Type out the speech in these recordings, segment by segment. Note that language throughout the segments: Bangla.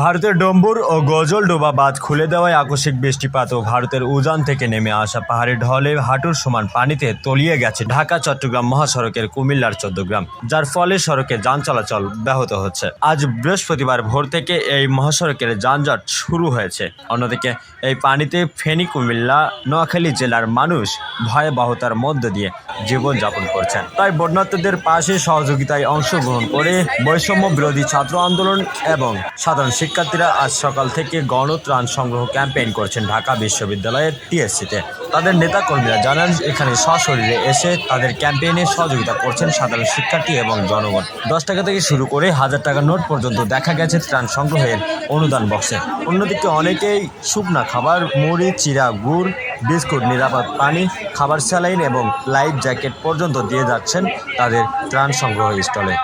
ভারতের ডম্বুর ও গজলডোবা বাঁধ খুলে দেওয়ায় আকস্মিক বৃষ্টিপাত ও ভারতের উজান থেকে নেমে আসা পাহাড়ি ঢলে হাঁটুর সমান পানিতে তলিয়ে গেছে ঢাকা, চট্টগ্রাম মহাসড়কের কুমিল্লার চোদ্দগ্রাম যার ফলে সড়কে যান চলাচল ব্যাহত হচ্ছে। আজ বৃহস্পতিবার ভোর থেকে এই মহাসড়কের যানজট শুরু হয়েছে। অন্যদিকে এই পানিতে ফেনী, কুমিল্লা, নোয়াখালী জেলার মানুষ ভয়াবহতার মধ্য দিয়ে জীবনযাপন করছেন। তাই বন্যার্থীদের পাশে সহযোগিতায় অংশগ্রহণ করে বৈষম্য বিরোধী ছাত্র আন্দোলন এবং সাধারণ শিক্ষার্থীরা আজ সকাল থেকে গণত্রাণ সংগ্রহ ক্যাম্পেইন করছেন ঢাকা বিশ্ববিদ্যালয়ের টিএসসিতে। তাদের নেতাকর্মীরা জানান, এখানে সশরীরে এসে তাদের ক্যাম্পেইনে সহযোগিতা করছেন সাধারণ শিক্ষার্থী এবং জনগণ। দশ টাকা থেকে শুরু করে হাজার টাকার নোট পর্যন্ত দেখা গেছে ত্রাণ সংগ্রহের অনুদান বক্সে। অন্যদিকে অনেকেই শুকনা খাবার, মুড়ি, চিরা, গুড়, বিস্কুট, নিরাপদ পানি, খাবার স্যালাইন এবং লাইফ জ্যাকেট পর্যন্ত দিয়ে যাচ্ছেন তাদের ত্রাণ সংগ্রহ স্টলে।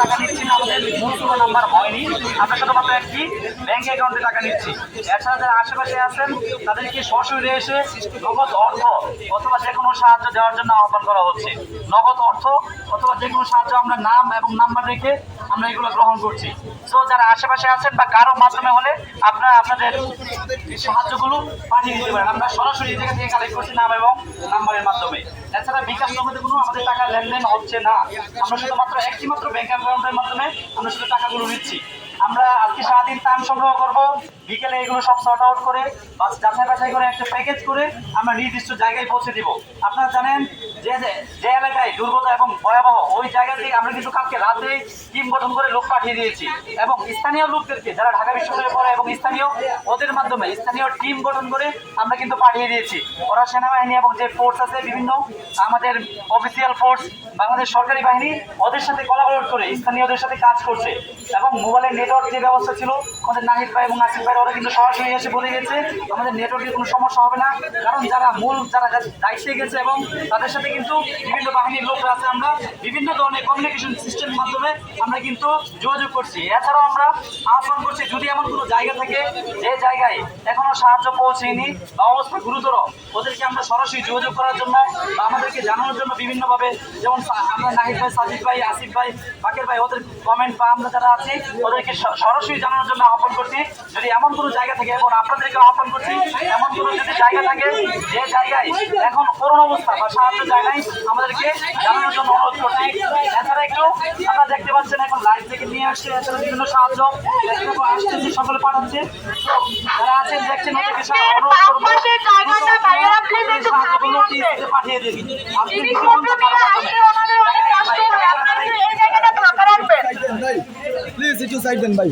টাকা নিচ্ছি না আমাদের নাম্বার হয়নি আমরা শুধুমাত্র একটি টাকা নিচ্ছি এছাড়া যারা আশেপাশে আছেন তাদেরকে সশরীরে এসে অর্থ অথবা কোনো সাহায্য দেওয়ার জন্য আহ্বান করা হচ্ছে। নগদ অর্থ অথবা যে কোনো সাহায্য আমরা নাম এবং নাম্বার রেখে আমরা এগুলো গ্রহণ করছি। সো যারা আশেপাশে আছেন বা কারও মাধ্যমে হলে আপনারা আপনাদের সাহায্যগুলো পাঠিয়ে দিতে পারেন। আমরা সরাসরি জায়গা থেকে কালেক্ট করছি নাম এবং নাম্বারের মাধ্যমে। এছাড়া বিকাশ নগদে কোনো আমাদের টাকা লেনদেন হচ্ছে না। আমরা শুধুমাত্র একটি মাত্র ব্যাংক অ্যাকাউন্টের মাধ্যমে আমরা শুধু টাকাগুলো নিচ্ছি। আমরা আজকে সারাদিন টান সংগ্রহ করব। বিকেলে এগুলো সব সর্ট আউট করে বা যাচাই বাছাই করে একটা প্যাকেজ করে আমরা নির্দিষ্ট জায়গায় পৌঁছে দিব। আপনারা জানেন যে যে- এলাকায় দুর্গত এবং ভয়াবহ, ওই জায়গা থেকে আমরা কিন্তু কালকে রাতে টিম গঠন করে লোক পাঠিয়ে দিয়েছি। এবং স্থানীয় লোকদেরকে, যারা ঢাকা বিশ্ববিদ্যালয়ে পড়ে এবং স্থানীয়, ওদের মাধ্যমে স্থানীয় টিম গঠন করে আমরা কিন্তু পাঠিয়ে দিয়েছি। ওরা সেনাবাহিনী এবং যে ফোর্স আছে, বিভিন্ন আমাদের অফিসিয়াল ফোর্স বাংলাদেশ সরকারি বাহিনী, ওদের সাথে কোলাবোরেট করে স্থানীয়দের সাথে কাজ করছে। এবং মোবাইলের নেটওয়ার্ক যে ব্যবস্থা ছিল, আমাদের নাহিদ ভাই এবং আসিফ ভাই ওরা কিন্তু সরাসরি এসে বলে গেছে, আমাদের নেটওয়ার্কের কোনো সমস্যা হবে না। কারণ যারা মূল, যারা দায়িত্বে গেছে এবং তাদের সাথে কিন্তু বিভিন্ন বাহিনীর লোকরা আছে, আমরা বিভিন্ন ধরনের কমিউনিকেশন সিস্টেমের মাধ্যমে আমরা কিন্তু যোগাযোগ করছি। এছাড়াও আমরা আহ্বান করছি, যদি এমন কোনো জায়গা থাকে, যে জায়গায় এখনও সাহায্য পৌঁছেনি বা অবস্থা গুরুতর, ওদেরকে আমরা সরাসরি যোগাযোগ করার জন্য বা আমাদেরকে জানানোর জন্য বিভিন্নভাবে, যেমন আমরা নাহিদ ভাই, সাজিদ ভাই, আসিফ ভাই বাকের ভাই, ওদের কমেন্ট বা আমরা যারা আছি, ওদেরকে সরাসরি জানানোর জন্য আহ্বান করছি। যদি এমন কোনো জায়গা থাকে এবং আপনাদেরকে আহ্বান করছি এমন কোনো যদি জায়গা থাকে যে জায়গায় এখন করোনা অবস্থা বা সাহায্য যায় নাই আমাদেরকে জানানোর জন্য অনুরোধ করছি। এছাড়া একটু আপনারা দেখতে পাচ্ছেন এখন লাইভ থেকে নিয়ে আসছে এছাড়া বিভিন্ন সাহায্য। আসতেছে সকলে পাঠাচ্ছে যারা আছেন দেখছেন ওদেরকে পাঠিয়ে দিন প্লিজ একটু সাইড দেন ভাই।